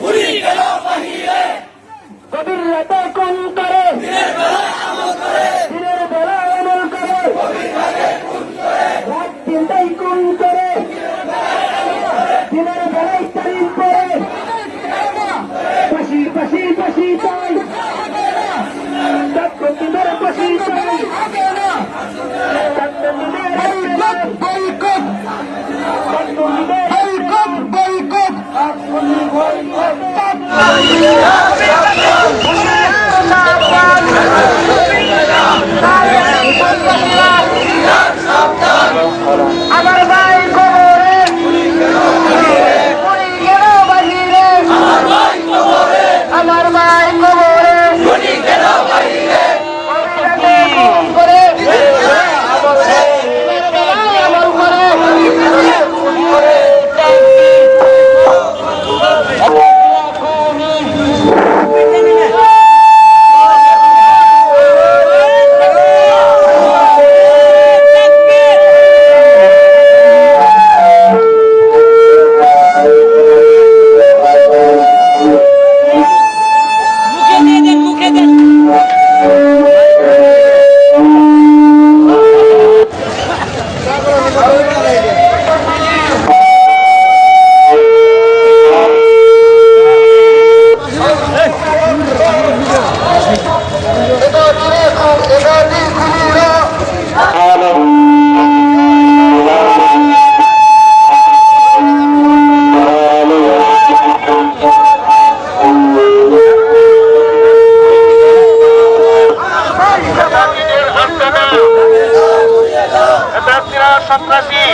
ভুলি গেল পাহিরে কবির রাতে কোন করে দিনের বেলা আমল করে দিনের বেলা আমল করে কবির রাতে কোন করে রাত দিনটাই কোন করে দিনের বেলায় তারিখ করে পাশি পাশি পাশি তাই তার দিনের পাশি তাই তার দিনের বৈকট তার দিনের 아, 예. যারা সন্ত্রাসী।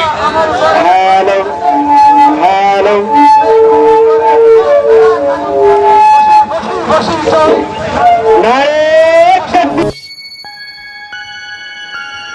হ্যালো